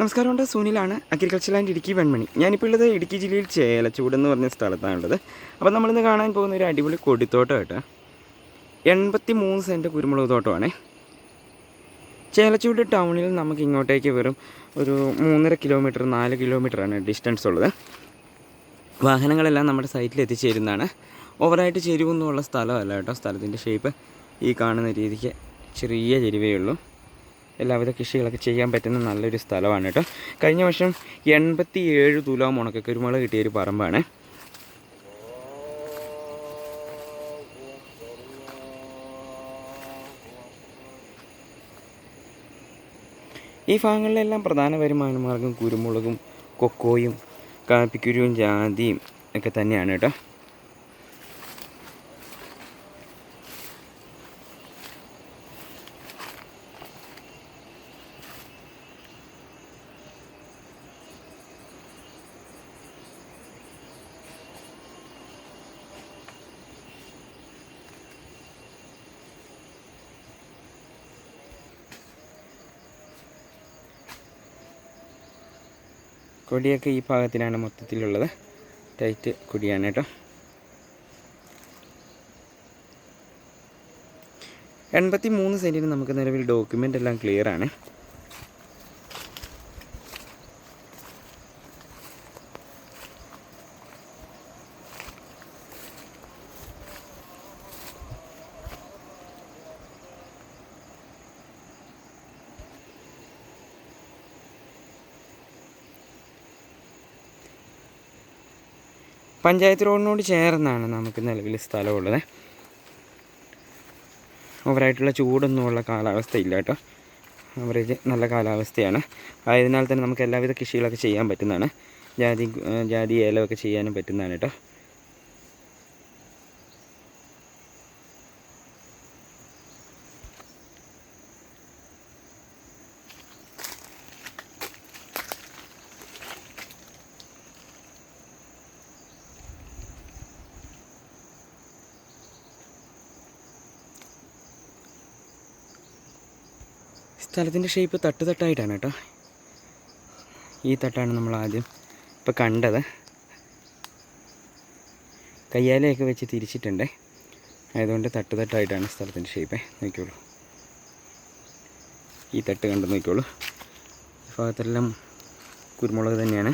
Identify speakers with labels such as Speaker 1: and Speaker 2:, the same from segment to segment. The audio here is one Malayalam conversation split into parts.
Speaker 1: നമസ്കാരമുണ്ട്. സുനിലാണ്. Agriculture and Idukki Venmani. ഞാനിപ്പോൾ ഉള്ളത് ഇടുക്കി ജില്ലയിൽ ചേലച്ചൂട് എന്ന് പറഞ്ഞ സ്ഥലത്താണ് ഉള്ളത് അപ്പോൾ നമ്മളിന്ന് കാണാൻ പോകുന്ന ഒരു അടിപൊളി കൊടിത്തോട്ടം കേട്ടോ എൺപത്തി മൂന്ന് സെന്റ് കുരുമുളക് തോട്ടമാണേ. ചേലച്ചൂട് ടൗണിൽ നമുക്ക് ഇങ്ങോട്ടേക്ക് വെറും ഒരു മൂന്നര കിലോമീറ്റർ നാല് കിലോമീറ്ററാണ് ഡിസ്റ്റൻസ് ഉള്ളത്. വാഹനങ്ങളെല്ലാം നമ്മുടെ സൈറ്റിൽ എത്തിച്ചേരുന്നതാണ്. ഓവറായിട്ട് ചെരുവൊന്നുമുള്ള സ്ഥലമല്ല കേട്ടോ. സ്ഥലത്തിന്റെ ഷേപ്പ് ഈ കാണുന്ന രീതിക്ക് ചെറിയ ചെരുവേ ഉള്ളൂ. എല്ലാവിധ കൃഷികളൊക്കെ ചെയ്യാൻ പറ്റുന്ന നല്ലൊരു സ്ഥലമാണ് കേട്ടോ. കഴിഞ്ഞ വർഷം എൺപത്തി ഏഴ് തുലാം ഉണക്കക്കുരുമുളക് കിട്ടിയ ഒരു പറമ്പാണ്. ഈ ഭാഗങ്ങളിലെല്ലാം പ്രധാന വരുമാന മാർഗം കുരുമുളകും കൊക്കോയും കാപ്പിക്കുരുവും ജാതിയും ഒക്കെ തന്നെയാണ് കേട്ടോ. കൊടിയൊക്കെ ഈ ഭാഗത്തിലാണ് മൊത്തത്തിലുള്ളത്. ടൈറ്റ് കൊടിയാണ് കേട്ടോ. എൺപത്തി മൂന്ന് സെന്റിന് നമുക്ക് നിലവിൽ ഡോക്യുമെന്റ് എല്ലാം ക്ലിയർ ആണ്. പഞ്ചായത്ത് റോഡിനോട് ചേർന്നാണ് നമുക്ക് നിലവിൽ സ്ഥലമുള്ളത്. ഓവറായിട്ടുള്ള ചൂടൊന്നുമുള്ള കാലാവസ്ഥ ഇല്ല കേട്ടോ. ആവറേജ് നല്ല കാലാവസ്ഥയാണ്. ആയതിനാൽ തന്നെ നമുക്ക് എല്ലാവിധ കൃഷികളൊക്കെ ചെയ്യാൻ പറ്റുന്നതാണ്. ജാതി ജാതി ഏലമൊക്കെ ചെയ്യാനും പറ്റുന്നതാണ് കേട്ടോ. സ്ഥലത്തിന്റെ ഷേപ്പ് തട്ട് തട്ടായിട്ടാണ് കേട്ടോ. ഈ തട്ടാണ് നമ്മൾ ആദ്യം ഇപ്പോൾ കണ്ടത്. കയ്യാലയൊക്കെ വെച്ച് തിരിച്ചിട്ടുണ്ട്. ആയതുകൊണ്ട് തട്ട് തട്ടായിട്ടാണ് സ്ഥലത്തിന്റെ ഷേപ്പ് നോക്കിയോളൂ ഈ തട്ട് കണ്ട് നോക്കിയോളൂ ഈ ഭാഗത്തെല്ലാം കുരുമുളക് തന്നെയാണ്.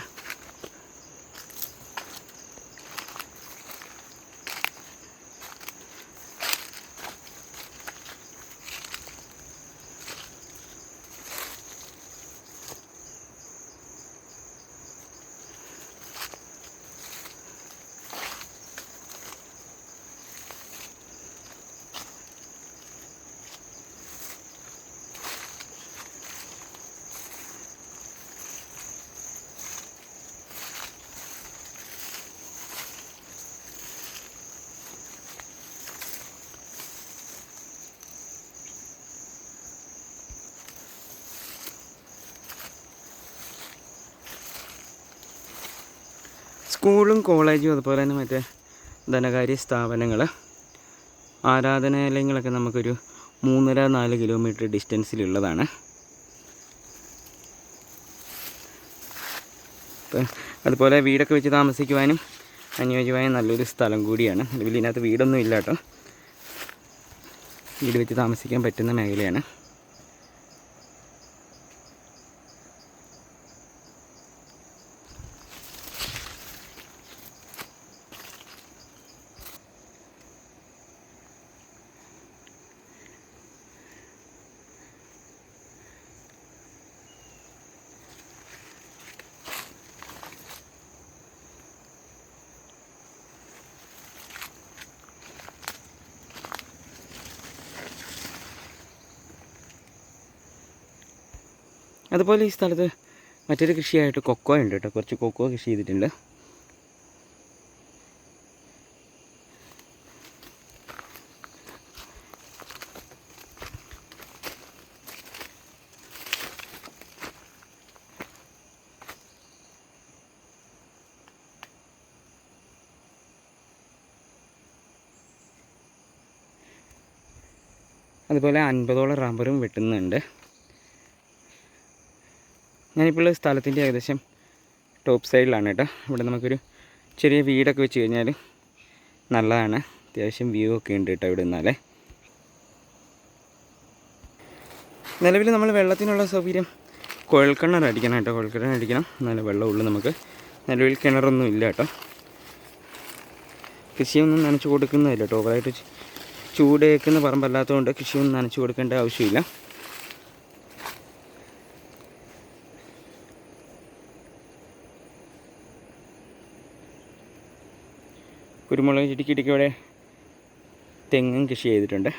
Speaker 1: സ്കൂളും കോളേജും അതുപോലെ തന്നെ മറ്റേ ധനകാര്യ സ്ഥാപനങ്ങൾ ആരാധനാലയങ്ങളൊക്കെ നമുക്കൊരു മൂന്നര നാല് കിലോമീറ്റർ ഡിസ്റ്റൻസിലുള്ളതാണ്. അതുപോലെ വീടൊക്കെ വെച്ച് താമസിക്കുവാനും അനുയോജ്യമായ നല്ലൊരു സ്ഥലം കൂടിയാണ്. നിലവിൽ ഇതിനകത്ത് വീടൊന്നും ഇല്ല കേട്ടോ. വീട് വെച്ച് താമസിക്കാൻ പറ്റുന്ന മേഖലയാണ്. അതുപോലെ ഈ സ്ഥലത്ത് മറ്റൊരു കൃഷിയായിട്ട് കൊക്കോ ഉണ്ട് കേട്ടോ. കുറച്ച് കൊക്കോ കൃഷി ചെയ്തിട്ടുണ്ട്. അതുപോലെ അൻപതോളം റബ്ബറും വെട്ടുന്നുണ്ട്. ഞാനിപ്പോൾ സ്ഥലത്തിന്റെ ഏകദേശം ടോപ്പ് സൈഡിലാണ് കേട്ടോ. ഇവിടെ നമുക്കൊരു ചെറിയ വീടൊക്കെ വെച്ച് കഴിഞ്ഞാൽ നല്ലതാണ്. അത്യാവശ്യം വ്യൂ ഒക്കെ ഉണ്ട് കേട്ടോ ഇവിടെ നിന്നാലേ. നിലവിൽ നമ്മൾ വെള്ളത്തിനുള്ള സൗകര്യം കുഴൽക്കിണർ അടിക്കണം കേട്ടോ. കുഴൽക്കിണർ അടിക്കണം നല്ല വെള്ളമുള്ളൂ നമുക്ക്. നിലവിൽ കിണറൊന്നും ഇല്ല കേട്ടോ. കൃഷിയൊന്നും നനച്ച് കൊടുക്കുന്നതല്ല കേട്ടോ. ഓവറായിട്ട് ചൂടേക്കുന്ന പറമ്പല്ലാത്തതുകൊണ്ട് കൃഷിയൊന്നും നനച്ചു കൊടുക്കേണ്ട ആവശ്യമില്ല. കുരുമുളക് ചെടിക്കിടയ്ക്ക് ഇവിടെ തെങ്ങും കൃഷി ചെയ്തിട്ടുണ്ട്.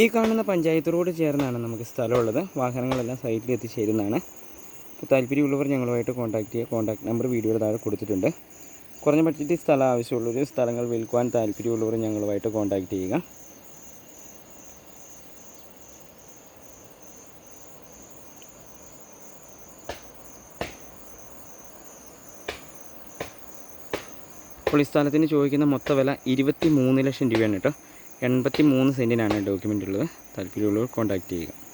Speaker 1: ഈ കാണുന്ന പഞ്ചായത്ത് റോഡ് ചേർന്നാണ് നമുക്ക് സ്ഥലമുള്ളത്. വാഹനങ്ങളെല്ലാം സൈറ്റിൽ എത്തിച്ചേരുന്നതാണ്. അപ്പോൾ താല്പര്യമുള്ളവർ ഞങ്ങളുമായിട്ട് കോൺടാക്ട് ചെയ്യുക കോൺടാക്ട് നമ്പർ വീഡിയോയുടെ താഴെ കൊടുത്തിട്ടുണ്ട്. കുറഞ്ഞ ബഡ്ജറ്റിൽ സ്ഥലം ആവശ്യമുള്ളവർ സ്ഥലങ്ങൾ വിൽക്കുവാൻ താല്പര്യമുള്ളവർ ഞങ്ങളുമായിട്ട് കോൺടാക്ട് ചെയ്യുക. അപ്പോൾ ഈ സ്ഥലത്തിന് ചോദിക്കുന്ന മൊത്ത വില ഇരുപത്തി മൂന്ന് ലക്ഷം രൂപയാണ് കേട്ടോ. എൺപത്തി മൂന്ന് സെന്റിനാണ് ഡോക്യുമെന്റ് ഉള്ളത്. താല്പര്യമുള്ളവർ കോൺടാക്റ്റ് ചെയ്യുക.